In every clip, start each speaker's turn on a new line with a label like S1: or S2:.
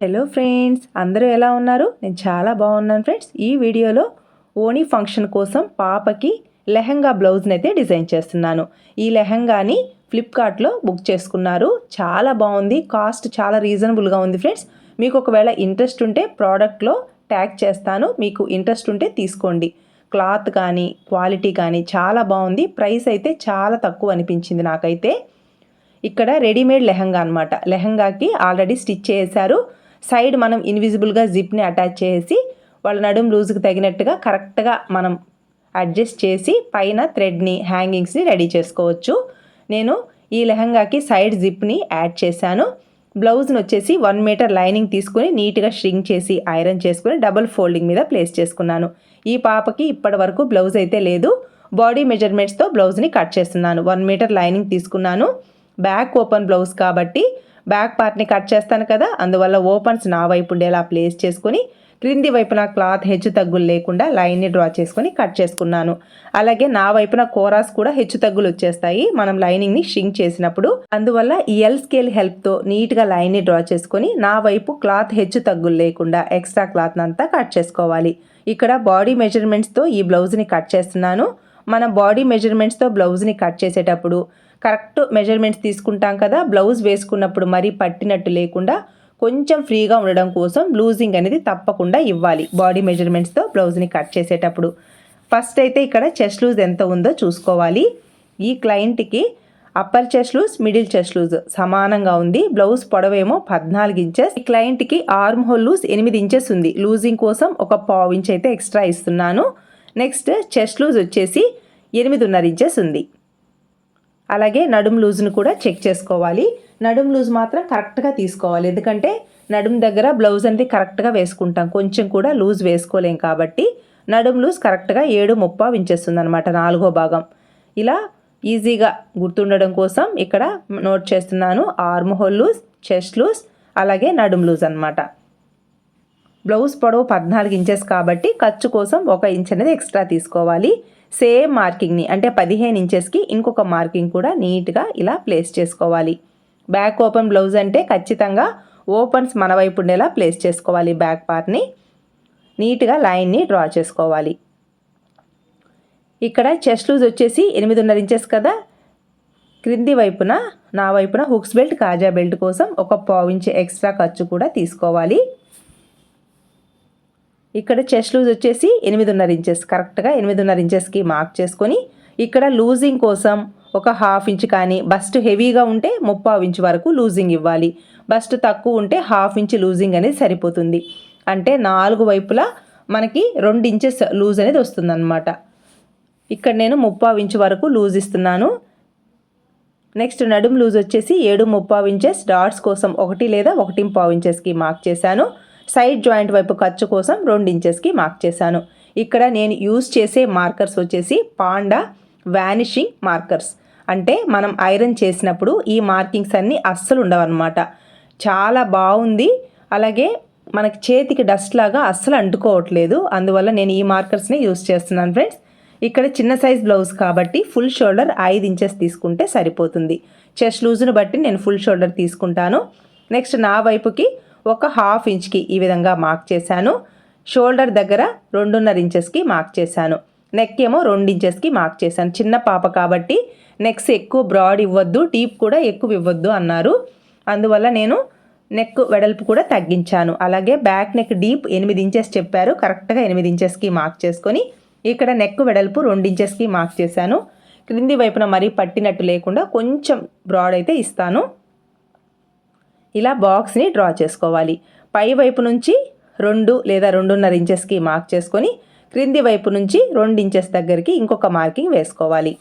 S1: Hello friends అందరూ ఎలా ఉన్నారు? నేను చాలా బాగున్నాను ఫ్రెండ్స్ ఈ వీడియోలో ఓణీ ఫంక్షన్ కోసం పాపకి లెహంగా బ్లౌజ్ని అయితే డిజైన్ చేస్తున్నాను. ఈ లెహంగాని ఫ్లిప్కార్ట్లో బుక్ చేసుకున్నారు. చాలా బాగుంది కాస్ట్ చాలా రీజనబుల్గా ఉంది ఫ్రెండ్స్ మీకు ఒకవేళ ఇంట్రెస్ట్ ఉంటే ప్రోడక్ట్లో ట్యాగ్ చేస్తాను. మీకు ఇంట్రెస్ట్ ఉంటే తీసుకోండి. క్లాత్ కానీ క్వాలిటీ కానీ చాలా బాగుంది. ప్రైస్ అయితే చాలా తక్కువ అనిపించింది నాకైతే. ఇక్కడ రెడీమేడ్ లెహంగా అనమాట లెహంగాకి ఆల్రెడీ స్టిచ్ చేశారు. సైడ్ మనం ఇన్విజిబుల్గా జిప్ని అటాచ్ చేసి వాళ్ళ నడుం లూజ్కి తగినట్టుగా కరెక్ట్గా మనం అడ్జస్ట్ చేసి పైన థ్రెడ్ని హ్యాంగింగ్స్ని రెడీ చేసుకోవచ్చు. నేను ఈ లెహంగాకి సైడ్ జిప్ని యాడ్ చేశాను. బ్లౌజ్ని వచ్చేసి వన్ మీటర్ లైనింగ్ తీసుకుని నీట్గా స్ట్రింగ్ చేసి ఐరన్ చేసుకుని డబుల్ ఫోల్డింగ్ మీద ప్లేస్ చేసుకున్నాను. ఈ పాపకి ఇప్పటి వరకు బ్లౌజ్ అయితే లేదు. బాడీ మెజర్మెంట్స్తో బ్లౌజ్ని కట్ చేస్తున్నాను. వన్ మీటర్ లైనింగ్ తీసుకున్నాను. బ్యాక్ ఓపెన్ బ్లౌజ్ కాబట్టి బ్యాక్ పార్ట్ని కట్ చేస్తాను కదా అందువల్ల ఓపెన్స్ నా వైపు ఉండేలా ప్లేస్ చేసుకొని క్రింది వైపున క్లాత్ హెచ్చు తగ్గులు లేకుండా లైన్ని డ్రా చేసుకొని కట్ చేసుకున్నాను. అలాగే నా వైపున కోరాస్ కూడా హెచ్చు తగ్గులు వచ్చేస్తాయి. మనం లైనింగ్ని షింక్ చేసినప్పుడు అందువల్ల ఈ ఎల్ స్కేల్ హెల్ప్తో నీట్గా లైన్ని డ్రా చేసుకొని నా వైపు క్లాత్ హెచ్చు తగ్గులు లేకుండా ఎక్స్ట్రా క్లాత్ అంతా కట్ చేసుకోవాలి. ఇక్కడ బాడీ మెజర్మెంట్స్తో ఈ బ్లౌజ్ని కట్ చేస్తున్నాను. మనం బాడీ మెజర్మెంట్స్తో బ్లౌజ్ని కట్ చేసేటప్పుడు కరెక్ట్ మెజర్మెంట్స్ తీసుకుంటాం కదా బ్లౌజ్ వేసుకున్నప్పుడు మరీ పట్టినట్టు లేకుండా కొంచెం ఫ్రీగా ఉండడం కోసం లూజింగ్ అనేది తప్పకుండా ఇవ్వాలి బాడీ మెజర్మెంట్స్తో బ్లౌజ్ని కట్ చేసేటప్పుడు. ఫస్ట్ అయితే ఇక్కడ చెస్ట్ లూజ్ ఎంత ఉందో చూసుకోవాలి. ఈ క్లయింట్కి upper chest loose middle chest loose సమానంగా ఉంది. బ్లౌజ్ పొడవేమో పద్నాలుగు ఇంచెస్ ఈ క్లయింట్కి ఆర్మ్ హోల్ లూజ్ ఎనిమిది ఇంచెస్ ఉంది. లూజింగ్ కోసం ఒక పావు ఇంచ్ అయితే ఎక్స్ట్రా ఇస్తున్నాను. నెక్స్ట్ చెస్ట్ లూజ్ వచ్చేసి ఎనిమిదిన్నర ఇంచెస్ ఉంది. అలాగే నడుం లూజ్ను కూడా చెక్ చేసుకోవాలి. నడుం లూజ్ మాత్రం కరెక్ట్గా తీసుకోవాలి. ఎందుకంటే నడుం దగ్గర బ్లౌజ్ అనేది కరెక్ట్గా వేసుకుంటాం. కొంచెం కూడా లూజ్ వేసుకోలేం కాబట్టి నడుం లూజ్ కరెక్ట్గా ఏడు ముప్పా వించేస్తుంది అనమాట నాలుగో భాగం. ఇలా ఈజీగా గుర్తుండడం కోసం ఇక్కడ నోట్ చేస్తున్నాను. Arm hole loose chest loose అలాగే నడుం లూజ్ అనమాట బ్లౌజ్ పొడవు పద్నాలుగు ఇంచెస్ కాబట్టి ఖర్చు కోసం ఒక ఇంచ్ అనేది ఎక్స్ట్రా తీసుకోవాలి. సేమ్ మార్కింగ్ని అంటే పదిహేను ఇంచెస్కి ఇంకొక మార్కింగ్ కూడా నీట్గా ఇలా ప్లేస్ చేసుకోవాలి. బ్యాక్ ఓపెన్ బ్లౌజ్ అంటే ఖచ్చితంగా ఓపెన్స్ మన వైపు ఉండేలా ప్లేస్ చేసుకోవాలి బ్యాక్ పార్ట్ని. నీట్గా లైన్ని డ్రా చేసుకోవాలి. ఇక్కడ చెస్ట్ లూజ్ వచ్చేసి ఎనిమిదిన్నర ఇంచెస్ కదా. క్రింది వైపున నా వైపున హుక్స్ బెల్ట్ కాజా బెల్ట్ కోసం ఒక పావు ఇంచ్ ఎక్స్ట్రా ఖర్చు కూడా తీసుకోవాలి. ఇక్కడ చెస్ట్ లూజ్ వచ్చేసి ఎనిమిదిన్నర ఇంచెస్ కరెక్ట్గా ఎనిమిదిన్నర ఇంచెస్కి మార్క్ చేసుకొని ఇక్కడ లూజింగ్ కోసం ఒక హాఫ్ ఇంచ్ కానీ బస్ట్ హెవీగా ఉంటే ముప్పావు ఇంచ్ వరకు లూజింగ్ ఇవ్వాలి. బస్ట్ తక్కువ ఉంటే హాఫ్ ఇంచ్ లూజింగ్ అనేది సరిపోతుంది. అంటే నాలుగు వైపులా మనకి రెండు ఇంచెస్ లూజ్ అనేది వస్తుందన్నమాట. ఇక్కడ నేను ముప్పావు ఇంచ్ వరకు లూజ్ ఇస్తున్నాను. నెక్స్ట్ నడుము లూజ్ వచ్చేసి ఏడు ముప్పావు ఇంచెస్ డాట్స్ కోసం ఒకటి లేదా ఒకటి పావు ఇంచెస్కి మార్క్ చేశాను. సైడ్ జాయింట్ వైపు ఖర్చు కోసం రెండు ఇంచెస్కి మార్క్ చేశాను. ఇక్కడ నేను యూజ్ చేసే మార్కర్స్ వచ్చేసి పాండా వ్యానిషింగ్ మార్కర్స్. అంటే మనం ఐరన్ చేసినప్పుడు ఈ మార్కింగ్స్ అన్నీ అస్సలు ఉండవన్నమాట. చాలా బాగుంది. అలాగే మనకి చేతికి డస్ట్ లాగా అస్సలు అంటుకోవట్లేదు. అందువల్ల నేను ఈ మార్కర్స్ని యూజ్ చేస్తున్నాను ఫ్రెండ్స్. ఇక్కడ చిన్న సైజ్ బ్లౌజ్ కాబట్టి ఫుల్ షోల్డర్ ఐదు ఇంచెస్ తీసుకుంటే సరిపోతుంది. చెస్ట్ లూజ్ను బట్టి నేను ఫుల్ షోల్డర్ తీసుకుంటాను. నెక్స్ట్ నా వైపుకి ఒక హాఫ్ ఇంచ్కి ఈ విధంగా మార్క్ చేశాను. షోల్డర్ దగ్గర రెండున్నర ఇంచెస్కి మార్క్ చేశాను. నెక్ ఏమో రెండు ఇంచెస్కి మార్క్ చేశాను. చిన్న పాప కాబట్టి నెక్స్ ఎక్కువ బ్రాడ్ ఇవ్వద్దు డీప్ కూడా ఎక్కువ ఇవ్వద్దు అన్నారు. అందువల్ల నేను నెక్ వెడల్పు కూడా తగ్గించాను. అలాగే బ్యాక్ నెక్ డీప్ ఎనిమిది ఇంచెస్ చెప్పారు. కరెక్ట్గా ఎనిమిది ఇంచెస్కి మార్క్ చేసుకొని ఇక్కడ నెక్ వెడల్పు రెండు ఇంచెస్కి మార్క్ చేశాను. క్రింది వైపున మరీ పట్టినట్టు లేకుండా కొంచెం బ్రాడ్ అయితే ఇస్తాను. ఇలా బాక్స్ని డ్రా చేసుకోవాలి. పై వైపు నుంచి రెండు లేదా రెండున్నర ఇంచెస్కి మార్క్ చేసుకొని క్రింది వైపు నుంచి రెండు ఇంచెస్ దగ్గరికి ఇంకొక మార్కింగ్ వేసుకోవాలి.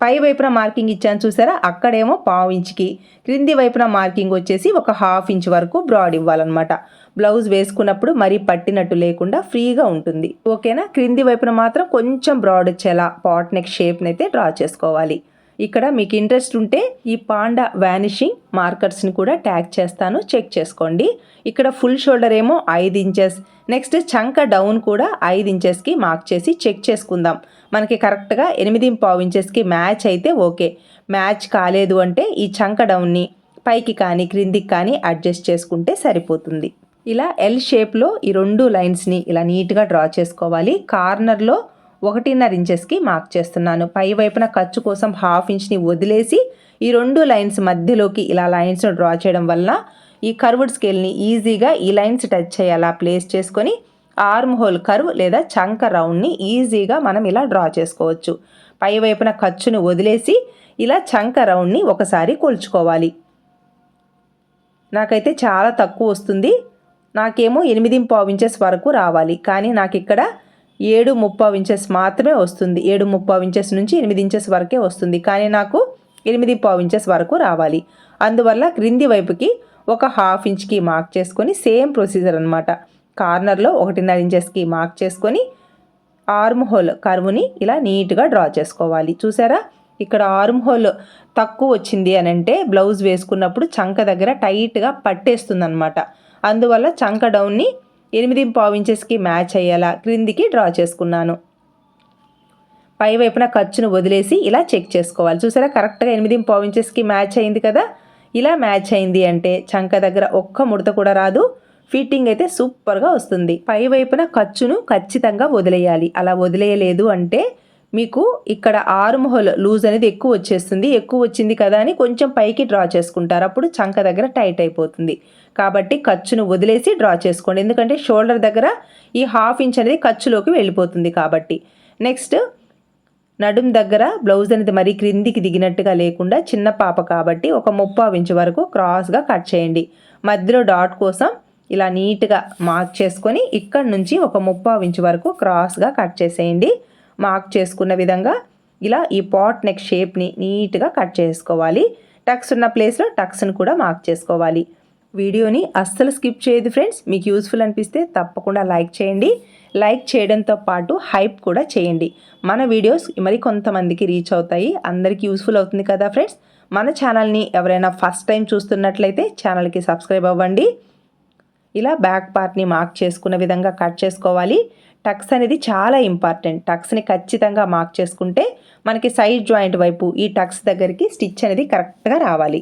S1: పై వైపున మార్కింగ్ ఇచ్చాను చూసారా? అక్కడేమో పావు ఇంచ్కి. క్రింది వైపున మార్కింగ్ వచ్చేసి ఒక హాఫ్ ఇంచ్ వరకు బ్రాడ్ ఇవ్వాలన్నమాట. బ్లౌజ్ వేసుకున్నప్పుడు మరీ పట్టినట్టు లేకుండా ఫ్రీగా ఉంటుంది. ఓకేనా? క్రింది వైపున మాత్రం కొంచెం బ్రాడ్ వచ్చేలా పాట్ నెక్ షేప్ని అయితే డ్రా చేసుకోవాలి. ఇక్కడ మీకు ఇంట్రెస్ట్ ఉంటే ఈ పాండా వ్యానిషింగ్ మార్కర్స్ని కూడా ట్యాగ్ చేస్తాను. చెక్ చేసుకోండి. ఇక్కడ ఫుల్ షోల్డర్ ఏమో ఐదు ఇంచెస్. నెక్స్ట్ చంక డౌన్ కూడా ఐదు ఇంచెస్కి మార్క్ చేసి చెక్ చేసుకుందాం. మనకి కరెక్ట్గా ఎనిమిది పావు ఇంచెస్కి మ్యాచ్ అయితే ఓకే. మ్యాచ్ కాలేదు అంటే ఈ చంక డౌన్ని పైకి కానీ క్రిందికి కానీ అడ్జస్ట్ చేసుకుంటే సరిపోతుంది. ఇలా ఎల్ షేప్లో ఈ రెండు లైన్స్ని ఇలా నీట్గా డ్రా చేసుకోవాలి. కార్నర్లో ఒకటిన్నర ఇంచెస్కి మార్క్ చేస్తున్నాను. పై వైపున ఖర్చు కోసం హాఫ్ ఇంచ్ని వదిలేసి ఈ రెండు లైన్స్ మధ్యలోకి ఇలా లైన్స్ను డ్రా చేయడం వల్ల ఈ కర్వ్డ్ స్కేల్ని ఈజీగా ఈ లైన్స్ టచ్ అయ్యేలా ప్లేస్ చేసుకొని ఆర్మ్ హోల్ కర్వ్ లేదా చంక రౌండ్ని ఈజీగా మనం ఇలా డ్రా చేసుకోవచ్చు. పై వైపున ఖర్చును వదిలేసి ఇలా చంక రౌండ్ని ఒకసారి కొలుచుకోవాలి. నాకైతే చాలా తక్కువ వస్తుంది. నాకేమో ఎనిమిది పావు ఇంచెస్ వరకు రావాలి. కానీ నాకు ఇక్కడ ఏడు ముప్పావు ఇంచెస్ మాత్రమే వస్తుంది. ఏడు ముప్పావు ఇంచెస్ నుంచి ఎనిమిది ఇంచెస్ వరకే వస్తుంది. కానీ నాకు ఎనిమిది పావు ఇంచెస్ వరకు రావాలి. అందువల్ల క్రింది వైపుకి ఒక హాఫ్ ఇంచ్కి మార్క్ చేసుకొని సేమ్ ప్రొసీజర్ అనమాట కార్నర్లో ఒకటిన్నర ఇంచెస్కి మార్క్ చేసుకొని ఆర్మ్ హోల్ కర్వ్ని ఇలా నీట్గా డ్రా చేసుకోవాలి. చూసారా? ఇక్కడ ఆర్మ్ హోల్ తక్కువ వచ్చింది అని అంటే బ్లౌజ్ వేసుకున్నప్పుడు చంక దగ్గర టైట్గా పట్టేస్తుంది అనమాట అందువల్ల చంక డౌన్ని ఎనిమిది పావు ఇంచెస్కి మ్యాచ్ అయ్యేలా క్రిందికి డ్రా చేసుకున్నాను. పై వైపున ఖర్చును వదిలేసి ఇలా చెక్ చేసుకోవాలి. చూసారా? కరెక్ట్గా ఎనిమిది పావు ఇంచెస్కి మ్యాచ్ అయింది కదా? ఇలా మ్యాచ్ అయింది అంటే చంక దగ్గర ఒక్క ముడత కూడా రాదు. ఫిట్టింగ్ అయితే సూపర్గా వస్తుంది. పై వైపున ఖర్చును ఖచ్చితంగా వదిలేయాలి. అలా వదిలేయలేదు అంటే మీకు ఇక్కడ ఆర్మ్ లూజ్ అనేది ఎక్కువ వచ్చేస్తుంది. ఎక్కువ వచ్చింది కదా అని కొంచెం పైకి డ్రా చేసుకుంటారు. అప్పుడు చంక దగ్గర టైట్ అయిపోతుంది. కాబట్టి ఖర్చును వదిలేసి డ్రా చేసుకోండి. ఎందుకంటే షోల్డర్ దగ్గర ఈ హాఫ్ ఇంచ్ అనేది ఖర్చులోకి వెళ్ళిపోతుంది కాబట్టి. నెక్స్ట్ నడుం దగ్గర బ్లౌజ్ అనేది మరీ క్రిందికి దిగినట్టుగా లేకుండా చిన్న పాప కాబట్టి ఒక ముప్పావు ఇంచు వరకు క్రాస్గా కట్ చేయండి. మధ్యలో డాట్ కోసం ఇలా నీట్గా మార్క్ చేసుకొని ఇక్కడ నుంచి ఒక ముప్పావు ఇంచు వరకు క్రాస్గా కట్ చేసేయండి. మార్క్ చేసుకున్న విధంగా ఇలా ఈ పాట్ నెక్ షేప్ని నీట్గా కట్ చేసుకోవాలి. టక్స్ ఉన్న ప్లేస్లో టక్స్ని కూడా మార్క్ చేసుకోవాలి. వీడియోని అస్సలు స్కిప్ చేయదు ఫ్రెండ్స్. మీకు యూస్ఫుల్ అనిపిస్తే తప్పకుండా లైక్ చేయండి. లైక్ చేయడంతో పాటు హైప్ కూడా చేయండి. మన వీడియోస్ మరి కొంతమందికి రీచ్ అవుతాయి. అందరికీ యూస్ఫుల్ అవుతుంది కదా ఫ్రెండ్స్? మన ఛానల్ని ఎవరైనా ఫస్ట్ టైం చూస్తున్నట్లయితే ఛానల్కి సబ్స్క్రైబ్ అవ్వండి. ఇలా బ్యాక్ పార్ట్ని మార్క్ చేసుకున్న విధంగా కట్ చేసుకోవాలి. టక్స్ అనేది చాలా ఇంపార్టెంట్. టక్స్ని ఖచ్చితంగా మార్క్ చేసుకుంటే మనకి సైడ్ జాయింట్ వైపు ఈ టక్స్ దగ్గరికి స్టిచ్ అనేది కరెక్ట్గా రావాలి.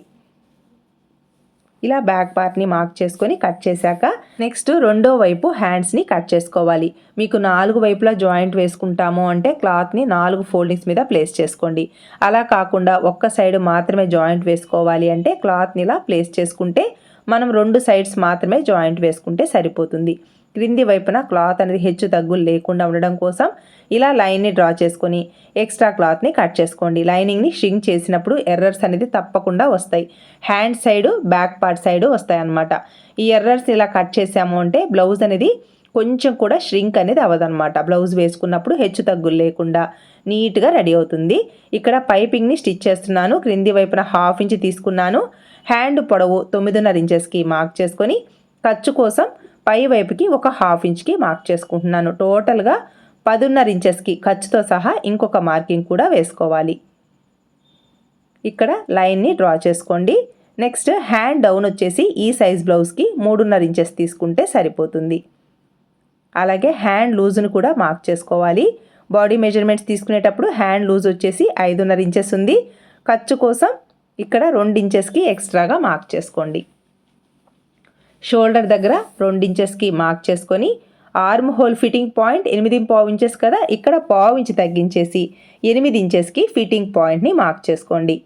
S1: ఇలా బ్యాక్ పార్ట్ని మార్క్ చేసుకొని కట్ చేశాక నెక్స్ట్ రెండో వైపు హ్యాండ్స్ని కట్ చేసుకోవాలి. మీకు నాలుగు వైపులా జాయింట్ వేసుకుంటాము అంటే క్లాత్ని నాలుగు ఫోల్డింగ్స్ మీద ప్లేస్ చేసుకోండి. అలా కాకుండా ఒక్క సైడ్ మాత్రమే జాయింట్ వేసుకోవాలి అంటే క్లాత్ని ఇలా ప్లేస్ చేసుకుంటే మనం రెండు సైడ్స్ మాత్రమే జాయింట్ వేసుకుంటే సరిపోతుంది. క్రింది వైపున క్లాత్ అనేది హెచ్చు తగ్గులు లేకుండా ఉండడం కోసం ఇలా లైన్ని డ్రా చేసుకొని ఎక్స్ట్రా క్లాత్ని కట్ చేసుకోండి. లైనింగ్ని షింక్ చేసినప్పుడు ఎర్రర్స్ అనేది తప్పకుండా వస్తాయి. Hand side back part side వస్తాయి అన్నమాట ఈ ఎర్రర్స్ ఇలా కట్ చేసాము అంటే బ్లౌజ్ అనేది కొంచెం కూడా ష్రింక్ అనేది అవ్వదన్నమాట. బ్లౌజ్ వేసుకున్నప్పుడు హెచ్చు తగ్గులు లేకుండా నీట్గా రెడీ అవుతుంది. ఇక్కడ పైపింగ్ని స్టిచ్ చేస్తున్నాను. క్రింది వైపున హాఫ్ ఇంచ్ తీసుకున్నాను. హ్యాండ్ పొడవు తొమ్మిదిన్నర ఇంచెస్కి మార్క్ చేసుకొని ఖర్చు కోసం పై వైపుకి ఒక హాఫ్ ఇంచ్కి మార్క్ చేసుకుంటున్నాను. టోటల్గా పదున్నర ఇంచెస్కి ఖర్చుతో సహా ఇంకొక మార్కింగ్ కూడా వేసుకోవాలి. ఇక్కడ లైన్ని డ్రా చేసుకోండి. నెక్స్ట్ హ్యాండ్ డౌన్ వచ్చేసి ఈ సైజ్ బ్లౌజ్కి మూడున్నర ఇంచెస్ తీసుకుంటే సరిపోతుంది. అలాగే హ్యాండ్ లూజ్ను కూడా మార్క్ చేసుకోవాలి. బాడీ మెజర్మెంట్స్ తీసుకునేటప్పుడు హ్యాండ్ లూజ్ వచ్చేసి ఐదున్నర ఇంచెస్ ఉంది. ఖర్చు కోసం ఇక్కడ రెండు ఇంచెస్కి ఎక్స్ట్రాగా మార్క్ చేసుకోండి. షోల్డర్ దగ్గర రెండు ఇంచెస్కి మార్క్ చేసుకొని ఆర్మ్ హోల్ ఫిట్టింగ్ పాయింట్ ఎనిమిది పావు ఇంచెస్ కదా ఇక్కడ పావు ఇంచు తగ్గించేసి ఎనిమిది ఇంచెస్కి ఫిట్టింగ్ పాయింట్ని మార్క్ చేసుకోండి.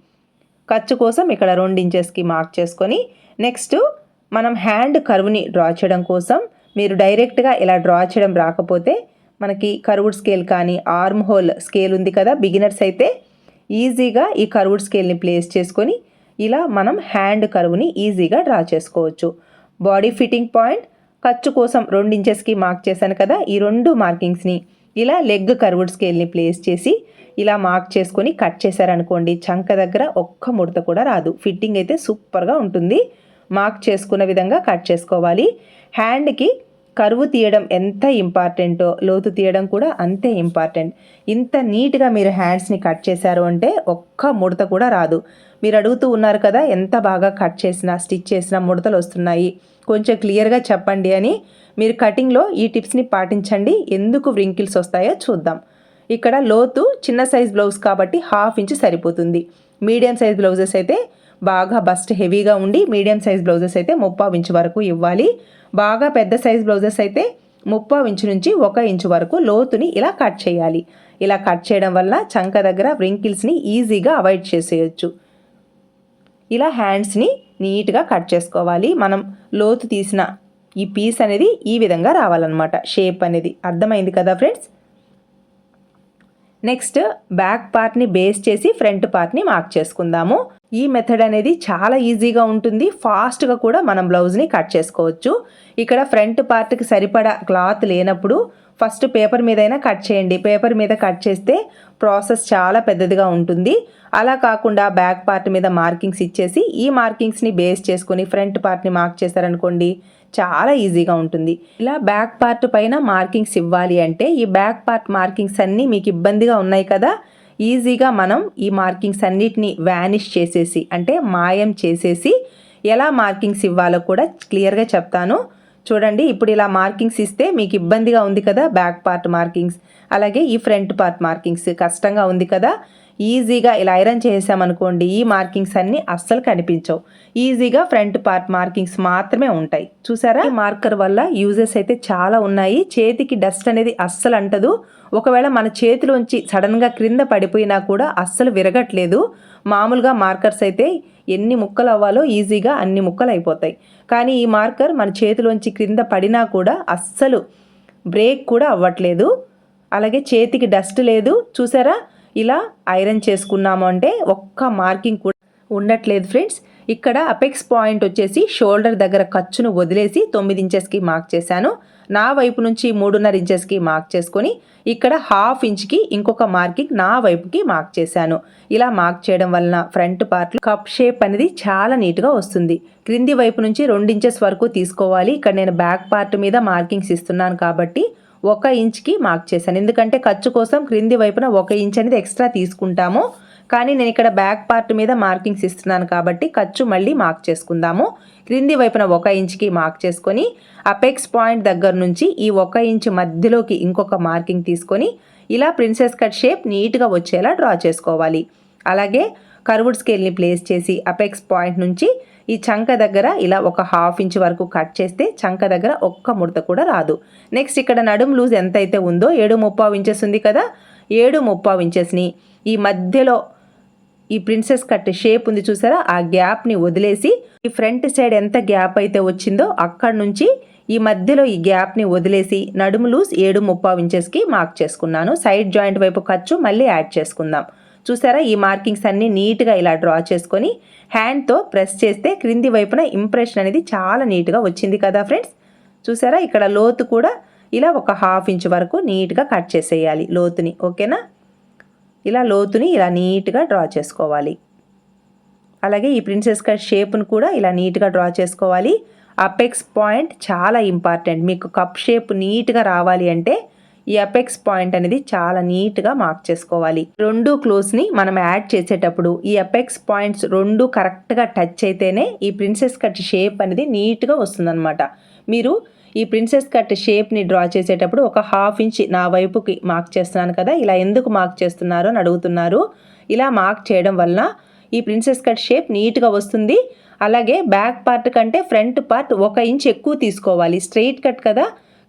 S1: ఖర్చు కోసం ఇక్కడ రెండు ఇంచెస్కి మార్క్ చేసుకొని నెక్స్ట్ మనం హ్యాండ్ కరువుని డ్రా చేయడం కోసం మీరు డైరెక్ట్గా ఇలా డ్రా చేయడం రాకపోతే మనకి కరువుడ్ స్కేల్ కానీ ఆర్మ్ హోల్ స్కేల్ ఉంది కదా బిగినర్స్ అయితే ఈజీగా ఈ కరువుడ్ స్కేల్ని ప్లేస్ చేసుకొని ఇలా మనం హ్యాండ్ కరువుని ఈజీగా డ్రా చేసుకోవచ్చు. బాడీ ఫిట్టింగ్ పాయింట్ ఖర్చు కోసం రెండు ఇంచెస్కి మార్క్ చేశాను కదా ఈ రెండు మార్కింగ్స్ని. ఇలా లెగ్ కర్వుడ్ స్కేల్ని ప్లేస్ చేసి ఇలా మార్క్ చేసుకొని కట్ చేశారనుకోండి చంక దగ్గర ఒక్క ముడత కూడా రాదు. ఫిట్టింగ్ అయితే సూపర్గా ఉంటుంది. మార్క్ చేసుకున్న విధంగా కట్ చేసుకోవాలి. హ్యాండ్కి కరువు తీయడం ఎంత ఇంపార్టెంటో లోతు తీయడం కూడా అంతే ఇంపార్టెంట్. ఇంత నీట్గా మీరు హ్యాండ్స్ని కట్ చేశారు అంటే ఒక్క ముడత కూడా రాదు. మీరు అడుగుతూ ఉన్నారు కదా ఎంత బాగా కట్ చేసినా స్టిచ్ చేసినా ముడతలు వస్తున్నాయి. కొంచెం క్లియర్గా చెప్పండి అని మీరు కటింగ్లో ఈ టిప్స్ని పాటించండి. ఎందుకు వ్రింకిల్స్ వస్తాయో చూద్దాం. ఇక్కడ లోతు చిన్న సైజ్ బ్లౌజ్ కాబట్టి హాఫ్ ఇంచ్ సరిపోతుంది. మీడియం సైజ్ బ్లౌజెస్ అయితే బాగా బస్ట్ హెవీగా ఉండి మీడియం సైజ్ బ్లౌజెస్ అయితే ముప్పావు ఇంచు వరకు ఇవ్వాలి. బాగా పెద్ద సైజ్ బ్లౌజెస్ అయితే ముప్పావు ఇంచు నుంచి ఒక ఇంచు వరకు లోతుని ఇలా కట్ చేయాలి. ఇలా కట్ చేయడం వల్ల చంక దగ్గర వ్రింకిల్స్ని ఈజీగా అవాయిడ్ చేసేయచ్చు. ఇలా హ్యాండ్స్ని నీట్గా కట్ చేసుకోవాలి. మనం లోతు తీసిన ఈ పీస్ అనేది ఈ విధంగా రావాలన్నమాట. షేప్ అనేది. అర్థమైంది కదా ఫ్రెండ్స్ నెక్స్ట్ బ్యాక్ పార్ట్ని బేస్ చేసి ఫ్రంట్ పార్ట్ని మార్క్ చేసుకుందాము. ఈ మెథడ్ అనేది చాలా ఈజీగా ఉంటుంది. ఫాస్ట్గా కూడా మనం బ్లౌజ్ని కట్ చేసుకోవచ్చు. ఇక్కడ ఫ్రంట్ పార్ట్కి సరిపడా క్లాత్ లేనప్పుడు ఫస్ట్ పేపర్ మీదైనా కట్ చేయండి. పేపర్ మీద కట్ చేస్తే ప్రాసెస్ చాలా పెద్దదిగా ఉంటుంది. అలా కాకుండా బ్యాక్ పార్ట్ మీద మార్కింగ్స్ ఇచ్చేసి ఈ మార్కింగ్స్ని బేస్ చేసుకొని ఫ్రంట్ పార్ట్ని మార్క్ చేశారనుకోండి చాలా ఈజీగా ఉంటుంది. ఇలా బ్యాక్ పార్ట్ పైన మార్కింగ్స్ ఇవ్వాలి అంటే ఈ బ్యాక్ పార్ట్ మార్కింగ్స్ అన్నీ మీకు ఇబ్బందిగా ఉన్నాయి కదా? ఈజీగా మనం ఈ మార్కింగ్స్ అన్నిటిని వ్యానిష్ చేసేసి అంటే మాయం చేసేసి ఎలా మార్కింగ్స్ ఇవ్వాలో కూడా క్లియర్గా చెప్తాను. చూడండి ఇప్పుడు ఇలా మార్కింగ్స్ ఇస్తే మీకు ఇబ్బందిగా ఉంది కదా బ్యాక్ పార్ట్ మార్కింగ్స్ అలాగే ఈ ఫ్రంట్ పార్ట్ మార్కింగ్స్ కష్టంగా ఉంది కదా? ఈజీగా ఇలా ఐరన్ చేసామనుకోండి ఈ మార్కింగ్స్ అన్నీ అస్సలు కనిపించవు. ఈజీగా ఫ్రంట్ పార్ట్ మార్కింగ్స్ మాత్రమే ఉంటాయి. చూసారా? ఈ మార్కర్ వల్ల యూజెస్ అయితే చాలా ఉన్నాయి. చేతికి డస్ట్ అనేది అస్సలు అంటదు. ఒకవేళ మన చేతిలోంచి సడన్గా క్రింద పడిపోయినా కూడా అస్సలు విరగట్లేదు. మామూలుగా మార్కర్స్ అయితే ఎన్ని ముక్కలు అవ్వాలో ఈజీగా అన్ని ముక్కలు అయిపోతాయి. కానీ ఈ మార్కర్ మన చేతిలోంచి క్రింద పడినా కూడా అస్సలు బ్రేక్ కూడా అవ్వట్లేదు. అలాగే చేతికి డస్ట్ లేదు. చూసారా? ఇలా ఐరన్ చేసుకున్నాము అంటే ఒక్క మార్కింగ్ కూడా ఉండట్లేదు ఫ్రెండ్స్. ఇక్కడ అపెక్స్ పాయింట్ వచ్చేసి షోల్డర్ దగ్గర ఖర్చును వదిలేసి తొమ్మిది ఇంచెస్కి మార్క్ చేశాను. నా వైపు నుంచి మూడున్నర ఇంచెస్కి మార్క్ చేసుకొని ఇక్కడ హాఫ్ ఇంచ్కి ఇంకొక మార్కింగ్ నా వైపుకి మార్క్ చేశాను. ఇలా మార్క్ చేయడం వలన ఫ్రంట్ పార్ట్లో కప్ షేప్ అనేది చాలా నీట్గా వస్తుంది. క్రింది వైపు నుంచి రెండు ఇంచెస్ వరకు తీసుకోవాలి. ఇక్కడ నేను బ్యాక్ పార్ట్ మీద మార్కింగ్స్ ఇస్తున్నాను కాబట్టి ఒక ఇంచ్కి మార్క్ చేశాను. ఎందుకంటే ఖర్చు కోసం క్రింది వైపున ఒక ఇంచ్ అనేది ఎక్స్ట్రా తీసుకుంటాము. కానీ నేను ఇక్కడ బ్యాక్ పార్ట్ మీద మార్కింగ్స్ ఇస్తున్నాను కాబట్టి ఖర్చు మళ్ళీ మార్క్ చేసుకుందాము. క్రింది వైపున ఒక ఇంచ్కి మార్క్ చేసుకొని అపెక్స్ పాయింట్ దగ్గర నుంచి ఈ ఒక ఇంచ్ మధ్యలోకి ఇంకొక మార్కింగ్ తీసుకొని ఇలా ప్రిన్సెస్ కట్ షేప్ నీట్గా వచ్చేలా డ్రా చేసుకోవాలి. అలాగే కర్వుడ్ స్కేల్ని ప్లేస్ చేసి అపెక్స్ పాయింట్ నుంచి ఈ చంక దగ్గర ఇలా ఒక హాఫ్ ఇంచ్ వరకు కట్ చేస్తే చంక దగ్గర ఒక్క ముడత కూడా రాదు. నెక్స్ట్ ఇక్కడ నడుం లూజ్ ఎంత అయితే ఉందో ఏడు ముప్పావు ఇంచెస్ ఉంది కదా? ఏడు ముప్పావు ఇంచెస్ని ఈ మధ్యలో ఈ ప్రిన్సెస్ కట్ షేప్ ఉంది చూసారా? ఆ గ్యాప్ని వదిలేసి ఈ ఫ్రంట్ సైడ్ ఎంత గ్యాప్ అయితే వచ్చిందో అక్కడ నుంచి ఈ మధ్యలో ఈ గ్యాప్ని వదిలేసి నడుము లూజ్ ఏడు ముప్పావు ఇంచెస్కి మార్క్ చేసుకున్నాను. సైడ్ జాయింట్ వైపు ఖర్చు మళ్ళీ యాడ్ చేసుకుందాం. చూసారా? ఈ మార్కింగ్స్ అన్నీ నీట్గా ఇలా డ్రా చేసుకొని హ్యాండ్తో ప్రెస్ చేస్తే క్రింది వైపున ఇంప్రెషన్ అనేది చాలా నీట్గా వచ్చింది కదా ఫ్రెండ్స్? చూసారా? ఇక్కడ లోతు కూడా ఇలా ఒక హాఫ్ ఇంచ్ వరకు నీట్గా కట్ చేసేయాలి లోతుని ఓకేనా? ఇలా లోతుని ఇలా నీట్గా డ్రా చేసుకోవాలి. అలాగే ఈ ప్రిన్సెస్ కట్ షేప్ను కూడా ఇలా నీట్గా డ్రా చేసుకోవాలి. అపెక్స్ పాయింట్ చాలా ఇంపార్టెంట్. మీకు కప్ షేప్ నీట్గా రావాలి అంటే ఈ అపెక్స్ పాయింట్ అనేది చాలా నీట్గా మార్క్ చేసుకోవాలి. రెండు క్లోజ్ని మనం యాడ్ చేసేటప్పుడు ఈ అపెక్స్ పాయింట్స్ రెండు కరెక్ట్గా టచ్ అయితేనే ఈ ప్రిన్సెస్ కట్ షేప్ అనేది నీట్గా వస్తుందన్నమాట. మీరు ఈ ప్రిన్సెస్ కట్ షేప్ని డ్రా చేసేటప్పుడు ఒక హాఫ్ ఇంచ్ నా వైపుకి మార్క్ చేస్తున్నాను కదా ఇలా ఎందుకు మార్క్ చేస్తున్నారు అని అడుగుతున్నారు. ఇలా మార్క్ చేయడం వల్ల ఈ ప్రిన్సెస్ కట్ షేప్ నీట్గా వస్తుంది. అలాగే బ్యాక్ పార్ట్ కంటే ఫ్రంట్ పార్ట్ ఒక ఇంచ్ ఎక్కువ తీసుకోవాలి. స్ట్రెయిట్ కట్ కదా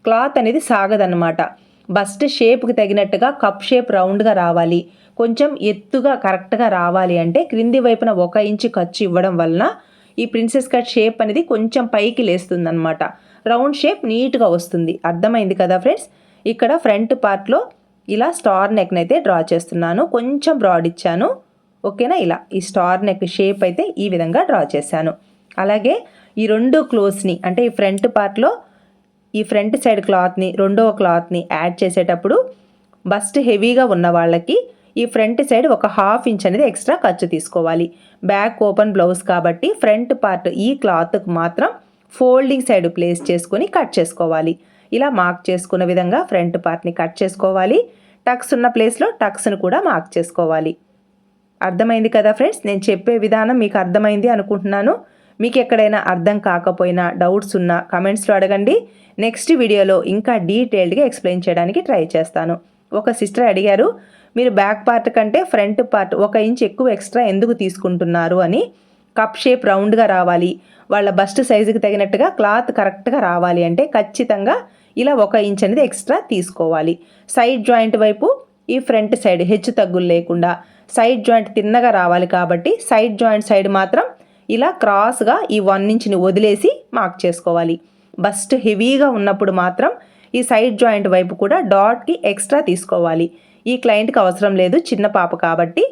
S1: క్లాత్ అనేది సాగదన్నమాట. బస్ట్ షేప్కి తగినట్టుగా కప్ షేప్ రౌండ్గా రావాలి. కొంచెం ఎత్తుగా కరెక్ట్గా రావాలి అంటే క్రింది వైపున ఒక ఇంచు ఖర్చు ఇవ్వడం వలన ఈ ప్రిన్సెస్ కట్ షేప్ అనేది కొంచెం పైకి లేస్తుంది అనమాట రౌండ్ షేప్ నీట్గా వస్తుంది. అర్థమైంది కదా ఫ్రెండ్స్? ఇక్కడ ఫ్రంట్ పార్ట్లో ఇలా స్టార్ నెక్ని అయితే డ్రా చేస్తున్నాను. కొంచెం బ్రాడ్ ఇచ్చాను. ఓకేనా? ఇలా ఈ స్టార్ నెక్ షేప్ అయితే ఈ విధంగా డ్రా చేశాను. అలాగే ఈ రెండు క్లోత్స్ని అంటే ఈ ఫ్రంట్ పార్ట్లో ఈ ఫ్రంట్ సైడ్ క్లాత్ని రెండవ క్లాత్ని యాడ్ చేసేటప్పుడు బస్ట్ హెవీగా ఉన్న వాళ్ళకి ఈ ఫ్రంట్ సైడ్ ఒక హాఫ్ ఇంచ్ అనేది ఎక్స్ట్రా ఖర్చు తీసుకోవాలి. బ్యాక్ ఓపెన్ బ్లౌజ్ కాబట్టి ఫ్రంట్ పార్ట్ ఈ క్లాత్కి మాత్రం ఫోల్డింగ్ సైడ్ ప్లేస్ చేసుకొని కట్ చేసుకోవాలి. ఇలా మార్క్ చేసుకున్న విధంగా ఫ్రంట్ పార్ట్ని కట్ చేసుకోవాలి. టక్స్ ఉన్న ప్లేస్లో టక్స్ను కూడా మార్క్ చేసుకోవాలి. అర్థమైంది కదా ఫ్రెండ్స్? నేను చెప్పే విధానం మీకు అర్థమైంది అనుకుంటున్నాను. మీకు ఎక్కడైనా అర్థం కాకపోయినా డౌట్స్ ఉన్నా కమెంట్స్లో అడగండి. నెక్స్ట్ వీడియోలో ఇంకా డీటెయిల్డ్గా ఎక్స్ప్లెయిన్ చేయడానికి ట్రై చేస్తాను. ఒక సిస్టర్ అడిగారు మీరు బ్యాక్ పార్ట్ కంటే ఫ్రంట్ పార్ట్ ఒక ఇంచ్ ఎక్కువ ఎక్స్ట్రా ఎందుకు తీసుకుంటున్నారు? అని. కప్ షేప్ రౌండ్గా రావాలి. వాళ్ళ బస్ట్ సైజుకి తగినట్టుగా క్లాత్ కరెక్ట్గా రావాలి అంటే ఖచ్చితంగా ఇలా ఒక ఇంచ్ అనేది ఎక్స్ట్రా తీసుకోవాలి. సైడ్ జాయింట్ వైపు ఈ ఫ్రంట్ సైడ్ హెచ్చు తగ్గులు లేకుండా సైడ్ జాయింట్ తిన్నగా రావాలి కాబట్టి సైడ్ జాయింట్ సైడ్ మాత్రం ఇలా క్రాస్గా ఈ వన్ ఇంచ్ని వదిలేసి మార్క్ చేసుకోవాలి. బస్ట్ హెవీగా ఉన్నప్పుడు మాత్రం ఈ సైడ్ జాయింట్ వైపు కూడా డాట్కి ఎక్స్ట్రా తీసుకోవాలి. ఈ క్లయింట్కి అవసరం లేదు చిన్న పాప కాబట్టి.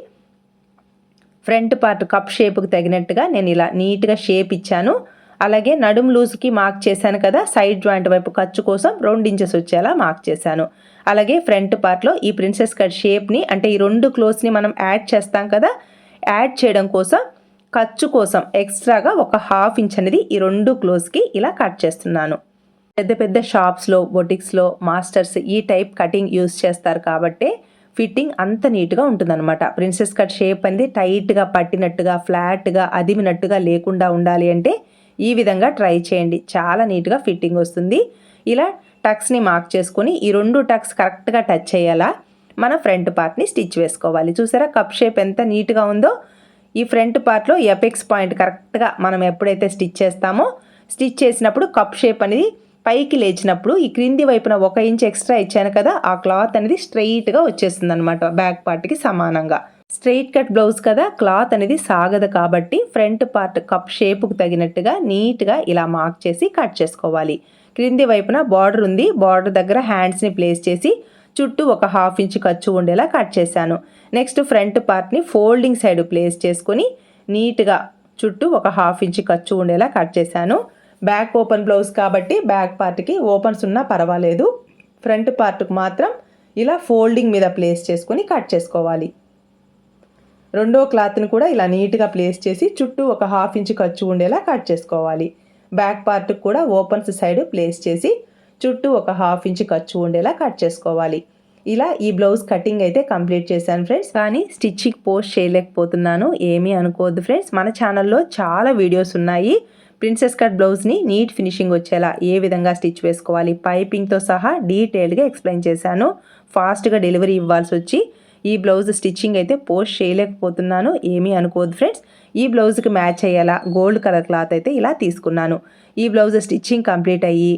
S1: ఫ్రంట్ పార్ట్ కప్ షేప్కి తగినట్టుగా నేను ఇలా నీట్గా షేప్ ఇచ్చాను. అలాగే నడుము లూజ్కి మార్క్ చేశాను కదా సైడ్ జాయింట్ వైపు ఖర్చు కోసం రెండు ఇంచెస్ వచ్చేలా మార్క్ చేశాను. అలాగే ఫ్రంట్ పార్ట్లో ఈ ప్రిన్సెస్ కట్ షేప్ని అంటే ఈ రెండు క్లోత్స్ని మనం యాడ్ చేస్తాం కదా యాడ్ చేయడం కోసం ఖర్చు కోసం ఎక్స్ట్రాగా ఒక హాఫ్ ఇంచ్ అనేది ఈ రెండు క్లోజ్కి ఇలా కట్ చేస్తున్నాను. పెద్ద పెద్ద షాప్స్లో బొటిక్స్లో మాస్టర్స్ ఈ టైప్ కటింగ్ యూస్ చేస్తారు కాబట్టి ఫిట్టింగ్ అంత నీట్గా ఉంటుందన్నమాట. ప్రిన్సెస్ కట్ షేప్ అనేది టైట్గా పట్టినట్టుగా ఫ్లాట్గా అదిమినట్టుగా లేకుండా ఉండాలి అంటే ఈ విధంగా ట్రై చేయండి. చాలా నీట్గా ఫిట్టింగ్ వస్తుంది. ఇలా టక్స్ని మార్క్ చేసుకొని ఈ రెండు టక్స్ కరెక్ట్గా టచ్ చేయాలా మన ఫ్రంట్ పార్ట్ని స్టిచ్ వేసుకోవాలి. చూసారా? కప్ షేప్ ఎంత నీట్గా ఉందో ఈ ఫ్రంట్ పార్ట్లో ఎఫెక్స్ పాయింట్ కరెక్ట్గా మనం ఎప్పుడైతే స్టిచ్ చేస్తామో స్టిచ్ చేసినప్పుడు కప్ షేప్ అనేది పైకి లేచినప్పుడు ఈ క్రింది వైపున ఒక ఇంచ్ ఎక్స్ట్రా ఇచ్చాను కదా ఆ క్లాత్ అనేది స్ట్రెయిట్గా వచ్చేస్తుంది అనమాట బ్యాక్ పార్ట్కి సమానంగా. స్ట్రెయిట్ కట్ బ్లౌజ్ కదా క్లాత్ అనేది సాగదు కాబట్టి ఫ్రంట్ పార్ట్ కప్ షేప్కు తగినట్టుగా నీట్గా ఇలా మార్క్ చేసి కట్ చేసుకోవాలి. క్రింది వైపున బార్డర్ ఉంది బార్డర్ దగ్గర హ్యాండ్స్ని ప్లేస్ చేసి చుట్టూ ఒక హాఫ్ ఇంచ్ ఖర్చు ఉండేలా కట్ చేశాను. నెక్స్ట్ ఫ్రంట్ పార్ట్ని ఫోల్డింగ్ సైడ్ ప్లేస్ చేసుకొని నీట్గా చుట్టూ ఒక హాఫ్ ఇంచ్ ఖర్చు ఉండేలా కట్ చేశాను. బ్యాక్ ఓపెన్ బ్లౌజ్ కాబట్టి బ్యాక్ పార్ట్కి ఓపెన్స్ ఉన్నా పర్వాలేదు. ఫ్రంట్ పార్ట్కి మాత్రం ఇలా ఫోల్డింగ్ మీద ప్లేస్ చేసుకొని కట్ చేసుకోవాలి. రెండో క్లాత్ని కూడా ఇలా నీట్గా ప్లేస్ చేసి చుట్టూ ఒక హాఫ్ ఇంచ్ ఖర్చు ఉండేలా కట్ చేసుకోవాలి. బ్యాక్ పార్ట్కి కూడా ఓపెన్స్ సైడ్ ప్లేస్ చేసి చుట్టూ ఒక హాఫ్ ఇంచ్ ఖర్చు ఉండేలా కట్ చేసుకోవాలి. ఇలా ఈ బ్లౌజ్ కటింగ్ అయితే కంప్లీట్ చేశాను ఫ్రెండ్స్. కానీ స్టిచ్చింగ్ పోస్ట్ చేయలేకపోతున్నాను ఏమీ అనుకోవద్దు ఫ్రెండ్స్. మన ఛానల్లో చాలా వీడియోస్ ఉన్నాయి. ప్రిన్సెస్ కట్ బ్లౌజ్ని నీట్ ఫినిషింగ్ వచ్చేలా ఏ విధంగా స్టిచ్ వేసుకోవాలి పైపింగ్తో సహా డీటెయిల్గా ఎక్స్ప్లెయిన్ చేశాను. ఫాస్ట్గా డెలివరీ ఇవ్వాల్సి వచ్చి ఈ బ్లౌజ్ స్టిచ్చింగ్ అయితే పోస్ట్ చేయలేకపోతున్నాను ఏమీ అనుకోవద్దు ఫ్రెండ్స్. ఈ బ్లౌజ్కి మ్యాచ్ అయ్యేలా గోల్డ్ కలర్ క్లాత్ అయితే ఇలా తీసుకున్నాను. ఈ బ్లౌజ్ స్టిచ్చింగ్ కంప్లీట్ అయ్యి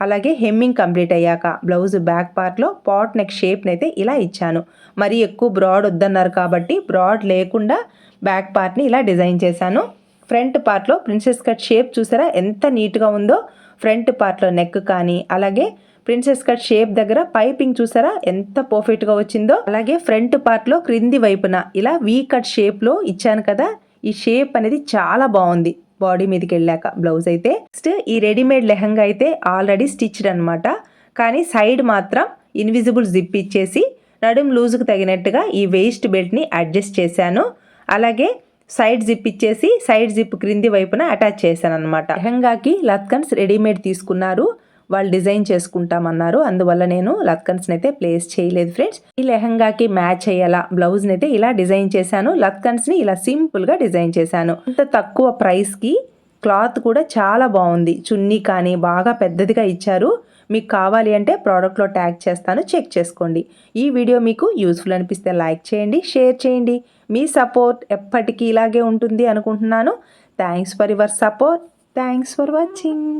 S1: అలాగే హెమ్మింగ్ కంప్లీట్ అయ్యాక బ్లౌజ్ బ్యాక్ పార్ట్లో పాట్ నెక్ షేప్ని అయితే ఇలా ఇచ్చాను. మరి ఎక్కువ బ్రాడ్ వద్దన్నారు కాబట్టి బ్రాడ్ లేకుండా బ్యాక్ పార్ట్ని ఇలా డిజైన్ చేశాను. ఫ్రంట్ పార్ట్లో ప్రిన్సెస్ కట్ షేప్ చూసారా? ఎంత నీట్గా ఉందో. ఫ్రంట్ పార్ట్లో నెక్ కానీ అలాగే ప్రిన్సెస్ కట్ షేప్ దగ్గర పైపింగ్ చూసారా? ఎంత పర్ఫెక్ట్గా వచ్చిందో. అలాగే ఫ్రంట్ పార్ట్లో క్రింది వైపున ఇలా వీ కట్ షేప్లో ఇచ్చాను కదా. ఈ షేప్ అనేది చాలా బాగుంది. బాడీ మీదకి వెళ్ళాక బ్లౌజ్ అయితే. నెక్స్ట్ ఈ రెడీమేడ్ లెహంగా అయితే ఆల్రెడీ స్టిచ్డ్ అనమాట కానీ సైడ్ మాత్రం ఇన్విజిబుల్ జిప్ ఇచ్చేసి నడుం లూజ్కి తగినట్టుగా ఈ వేస్ట్ బెల్ట్ని అడ్జస్ట్ చేశాను. అలాగే సైడ్ జిప్ ఇచ్చేసి సైడ్ జిప్ క్రింది వైపున అటాచ్ చేశాను అనమాట లెహంగాకి లత్కన్స్ రెడీమేడ్ తీసుకున్నారు. వాళ్ళు డిజైన్ చేసుకుంటామన్నారు. అందువల్ల నేను లత్కన్స్ని అయితే ప్లేస్ చేయలేదు ఫ్రెండ్స్ ఈ లెహంగాకి మ్యాచ్ అయ్యేలా బ్లౌజ్ని అయితే ఇలా డిజైన్ చేశాను. లత్కన్స్ని ఇలా సింపుల్గా డిజైన్ చేశాను. ఇంత తక్కువ ప్రైస్కి క్లాత్ కూడా చాలా బాగుంది. చున్నీ కానీ బాగా పెద్దదిగా ఇచ్చారు. మీకు కావాలి అంటే ప్రోడక్ట్లో ట్యాగ్ చేస్తాను. చెక్ చేసుకోండి. ఈ వీడియో మీకు యూస్ఫుల్ అనిపిస్తే లైక్ చేయండి షేర్ చేయండి. మీ సపోర్ట్ ఎప్పటికీ ఇలాగే ఉంటుంది అనుకుంటున్నాను. Thanks for your support thanks for watching